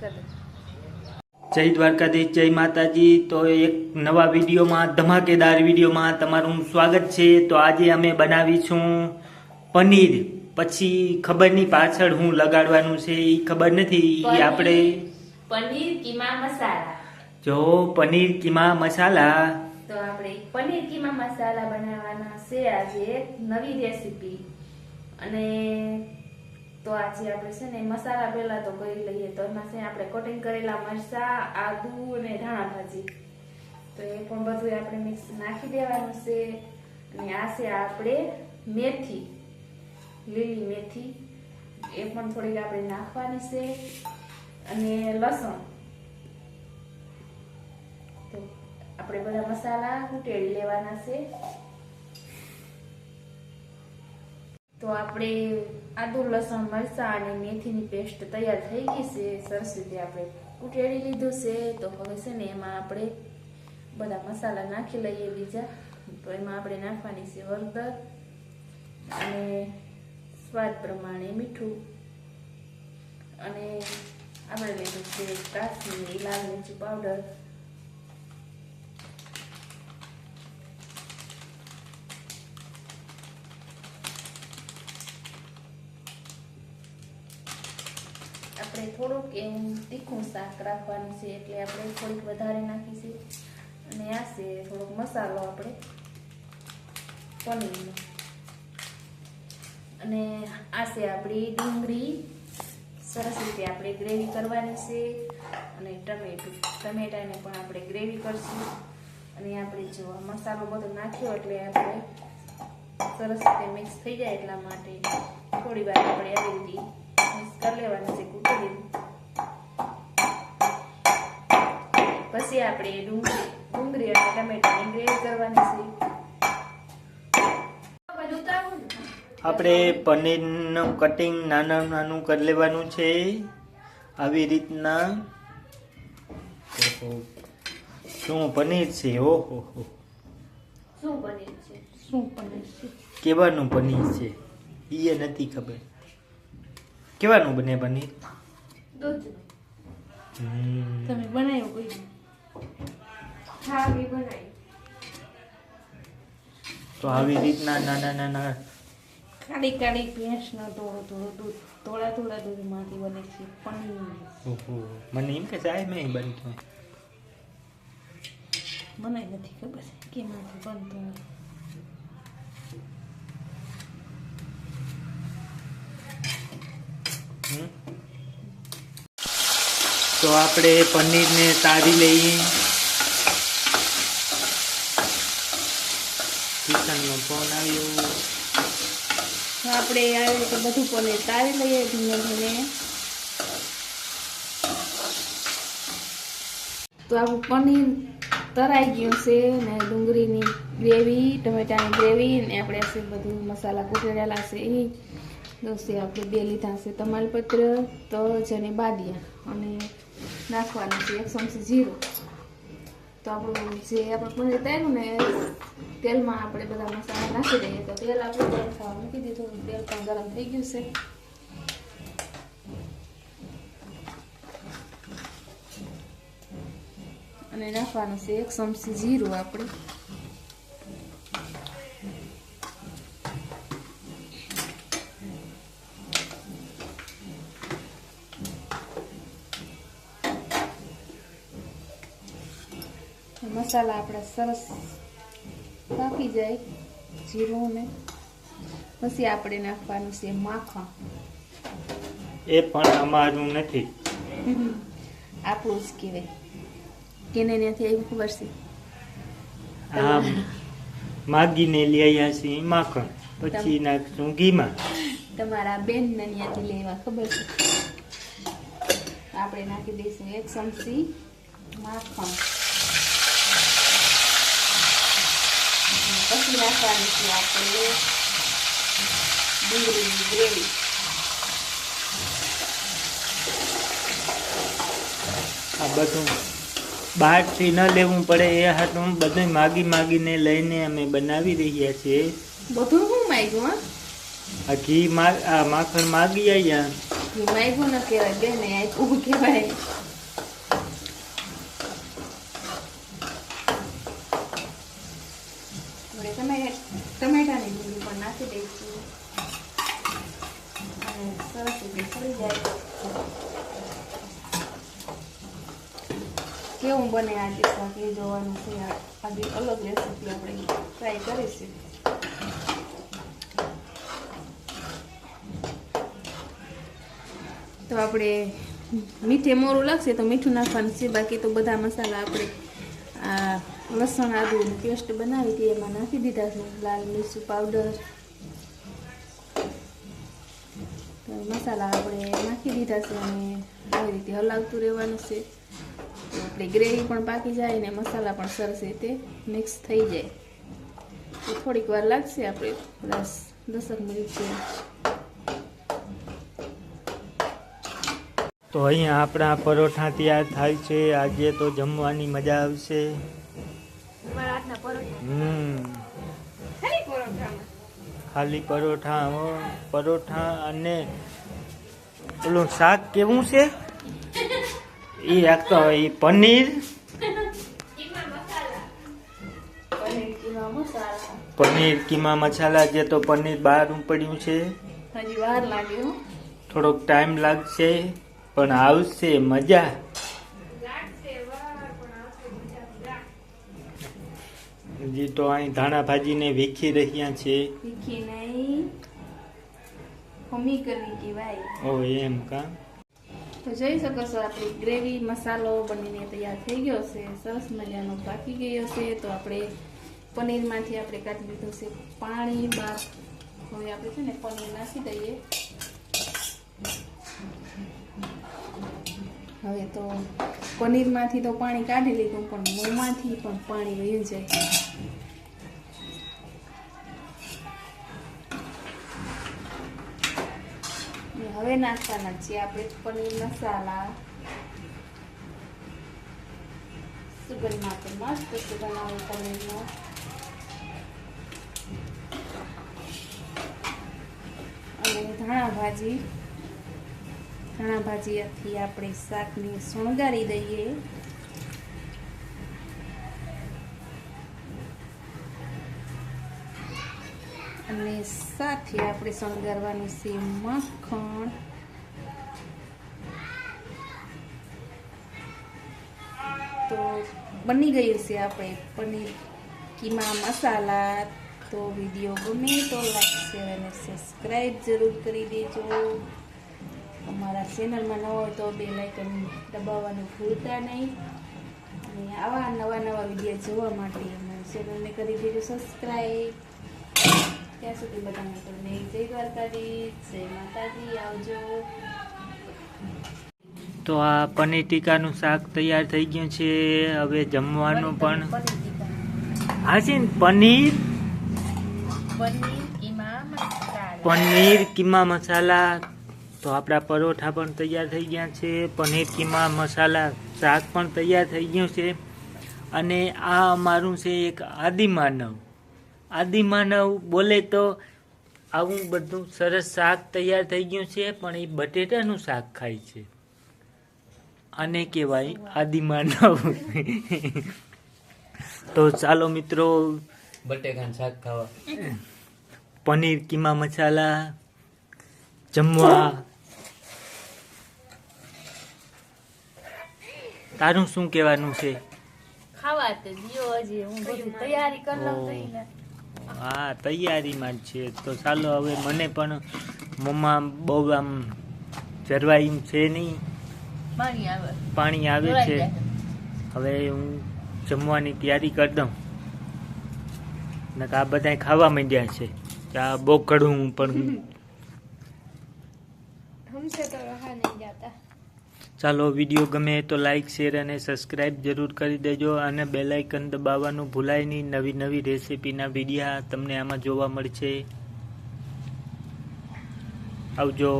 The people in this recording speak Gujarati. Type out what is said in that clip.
જય દ્વારકાધીશ જય માતાજી. તો એક નવા વિડીયોમાં ધમાકેદાર વિડીયોમાં તમારું સ્વાગત છે. તો આજે અમે બનાવીશું પનીર. પછી ખબરની પાછળ હું લગાડવાનું છે એ ખબર નથી એ આપણે પનીર કીમા મસાલા. જો પનીર કીમા મસાલા. તો આપણે પનીર કીમા મસાલા બનાવવાના છે આજે નવી રેસીપી. અને તો આજે આપણે છે ને મસાલા પહેલા તો કરી લઈએ. તો એમાં છે આપણે કટિંગ કરેલા મરચા, આદુ અને ધાણા ભાજી તો એ પણ બધું આપણે મિક્સ નાખી દેવાનું છે. અને આ છે આપણે મેથી, લીલી મેથી. એ પણ થોડીક આપણે નાખવાની છે. અને લસણ. આપણે બધા મસાલા કૂટેડી લેવાના છે. તો આપણે આદુ, લસણ, મરચાં અને મેથીની પેસ્ટ તૈયાર થઈ ગઈ છે. સરસ રીતે આપણે ઉટેડી લીધું છે. તો હવે છે ને એમાં આપણે બધા મસાલા નાખી લઈએ બીજા. તો એમાં આપણે નાખવાની છે હળદર અને સ્વાદ પ્રમાણે મીઠું. અને આપણે લીધું છે કાશ્મીરી લાલ મરચું પાવડર આપણે થોડુંક એવું તીખું શાક રાખવાનું છે એટલે આપણે થોડીક વધારે નાખીશું અને આ છે થોડોક મસાલો આપણે. પનીરનો. અને આ છે આપણી ડુંગળી. સરસ રીતે આપણે ગ્રેવી કરવાની છે. અને ટમેટું. ટમેટાને પણ આપણે ગ્રેવી કરશું. અને આપણે જો મસાલો બધો નાખ્યો એટલે આપણે સરસ રીતે મિક્સ થઈ જાય એટલા માટે થોડી વાર આપણે આવી રીતે મિક્સ કરી લેવાની છે કૂટરી પછી આપણે ડુંગળી ડુંગળી અને ટમેટાની ગ્રેવી કરવાની છે? આપણે પનીરનું કટિંગ નાનું નાનું કરી લેવાનું છે. આવી રીતના. શું પનીર છે? ઓહો હો શું પનીર છે? શું પનીર છે? કેવાનું પનીર છે? એ નથી ખબર. કેવાનું બને પનીર? તમે બનાવ્યું કોઈ તો આવી રીતના નાના નાના કાળી કાળી ભેંસનો થોડો થોડો દૂધ થોડા થોડા દૂધમાંથી બને છે પનીર. મને એમ કે સાહેબ મેં બનતો. મને નથી ખબર કેમાંથી બનતું હોય. હમ. તો આપણે પનીરને તારી લઈએ. કિશનનો ફોન આવ્યો. આપણે આવી રીતે બધું પનીર તારી લઈએ ધીમે ધીમે તો આપણું પનીર તરાઈ ગયું છે ને ડુંગળીની ગ્રેવી, ટમેટાની ગ્રેવી ને આપણે છે બધું મસાલા કૂટેલા છે. એ દોસ્તી આપણે બે લીધા છે. તમાલપત્ર, તજ અને બાદિયા. અને નાખવાનું છે એક ચમચી જીરું તો આપણું જે આપણે પનીર ને તેલમાં આપણે બધા મસાલા નાખી દઈએ તો તેલ આપણે ગરમ થવા મૂકી દીધું તેલ પણ ગરમ થઈ ગયું છે અને નાખવાનું છે એક ચમચી જીરું આપણે મસાલા આપણા સરસ પાકી જાય જીરું ને પછી આપણે નાખવાનું છે માખણ. એ પણ અમારું નથી. આપણું જ કહેવાય. કેને ત્યાંથી આવ્યું ખબર છે? હા માગીને લઈ આવ્યા છીએ માખણ. પછી નાખશું ઘીમાં. તમારા બેન ને ત્યાંથી લેવા ખબર છે? આપણે નાખી દઈશું એક ચમચી માખણ. પછી નાખવાની છે આપણે ડુંગળીની ગ્રેવી. આ બધું બહારથી ન લેવું પડે એ હાટું બધું માગી માગીને લઈને અમે બનાવી રહ્યા છીએ. બધું શું માગ્યું આ ઘી માખણ માગી આવ્યા એ માગ્યું ન કહેવાય બેને ઊભું કહેવાય આપણે ટમે- ટમેટાની ડુંગળી પણ નાખી દઈશું કેવું બને આ શાક એ જોવાનું છે આજે અલગ રેસીપી આપણે ટ્રાય કરીશું. તો આપણે મીઠે મોરું લાગશે તો મીઠું નાખવાનું છે. બાકી તો બધા મસાલા આપણે, આ લસણ, આદુની પેસ્ટ બનાવી હતી એમાં નાખી દીધા છે. લાલ મિરચું પાવડર તો મસાલા આપણે નાખી દીધા છે અને આવી રીતે હલાવતું રહેવાનું છે. આપણી આપણે ગ્રેવી પણ પાકી જાય ને મસાલા પણ સરસ રીતે મિક્સ થઈ જાય. તો થોડીક વાર લાગશે આપણે દસ દસક મિનિટ જેવું. તો અહીંયા આપણા પરોઠા તૈયાર થાય છે. આજે તો જમવાની મજા આવશે. હમ. ખાલી પરોઠા પરોઠા અને પેલું શાક કેવું છે? એ રાખતો એ પનીર. પનીર કીમા મસાલા જે તો પનીર બહાર પડ્યું છે. થોડોક ટાઈમ લાગશે પણ આવશે મજા. હજી તો અહીં ધાણા ભાજીને વીખી રહ્યા છે. તીખી નહીં હમી કરવી કહેવાય. ઓ એમ કા? તો જોઈ શકો છો આપણી ગ્રેવી મસાલો બનીને તૈયાર થઈ ગયો છે. સરસ મજાનો પાકી ગયો છે. તો આપણે પનીરમાંથી આપણે કાઢી લીધું છે પાણી બાર હવે આપણે છે ને પનીર નાખી દઈએ. હવે તો પનીરમાંથી તો પાણી કાઢી લીધું પણ મોંમાંથી પણ પાણી વહી જાય. હવે નાખવાના છીએ. આપણે પનીર મસાલા. સુગંધ માટે મસ્ત સુગંધ આવે પનીરનો. અને ધાણા ભાજી. ધાણા ભાજીથી આપણે શાકને શણગારી દઈએ. અને સાથે આપણે શણગારવાનું છે મખણ. તો બની ગયું છે આપણે પનીર કીમા મસાલા. તો વીડિયો ગમે તો લાઈક, શેર અને સબસ્ક્રાઈબ જરૂર કરી દેજો. અમારા ચેનલમાં ન હોય તો બે લાઇકન દબાવવાનું ભૂલતા નહીં. અને આવા નવા નવા વીડિયો જોવા માટે અમારી ચેનલને કરી દેજો સબસ્ક્રાઈબ. ત્યાં સુધી બધા મિત્રોને જય દ્વારકાધીશ જય માતાજી આવજો. તો આ પનીર ટીકાનું શાક તૈયાર થઈ ગયું છે. હવે જમવાનું પણ હા છે પનીર? પનીર કીમા મસાલા. પનીર કીમા મસાલા. તો આપણા પરોઠા પણ તૈયાર થઈ ગયા છે. પનીર કીમા મસાલા શાક પણ તૈયાર થઈ ગયું છે. અને આ અમારું છે એક આદિમાનવ આદિમાનવ બોલે તો આવું બધું સરસ શાક તૈયાર થઈ ગયું છે પણ એ બટેટાનું શાક ખાય છે. આને કહેવાય આદિમાનવ. તો ચાલો મિત્રો બટેકાનું શાક ખાવા. પનીર કીમા મસાલા જમવા. તારું શું કહેવાનું છે? ખાવા તો દિયો હજી હું તૈયારી કરી લઉં. હા તૈયારીમાં જ છે. તો ચાલો હવે મને પણ મમ્મા બહુ આમ જરવાઈ છે નહીં. પાણી આવે. છે. હવે હું જમવાની તૈયારી કરી દઉં. ને આ બધા ખાવા માંડ્યા છે. આ બહુ કડું પણ હમસે તો રહા નહીં જાતા. ચાલો વીડિયો ગમે તો લાઇક શેર અને સબસ્ક્રાઈબ જરૂર કરી દેજો અને બેલાઇકન દબાવવાનું ભૂલાય નહીં. નવી નવી રેસીપીના વિડીયા તમને આમાં જોવા મળશે. આવજો.